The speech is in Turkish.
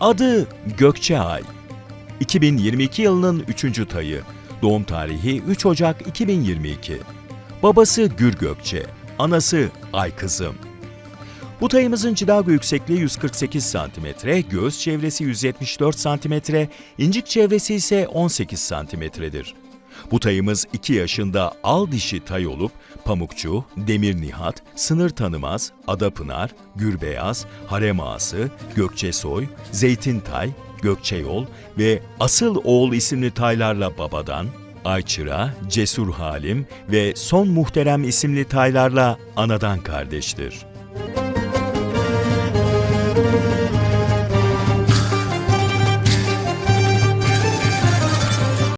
Adı Gökçeay. 2022 yılının 3. tayı. Doğum tarihi 3 Ocak 2022. Babası Gür Gökçe, anası Ay Kızım. Bu tayımızın cilago yüksekliği 148 cm, göğüs çevresi 174 cm, incik çevresi ise 18 cm'dir. Bu tayımız 2 yaşında al dişi tay olup Pamukçu, Demir Nihat, Sınır Tanımaz, Adapınar, Gürbeyaz, Harem Ağası, Gökçesoy, Zeytin Tay, Gökçeyol ve Asıl Oğul isimli taylarla babadan, Ayçıra, Cesur Halim ve Son Muhterem isimli taylarla anadan kardeştir.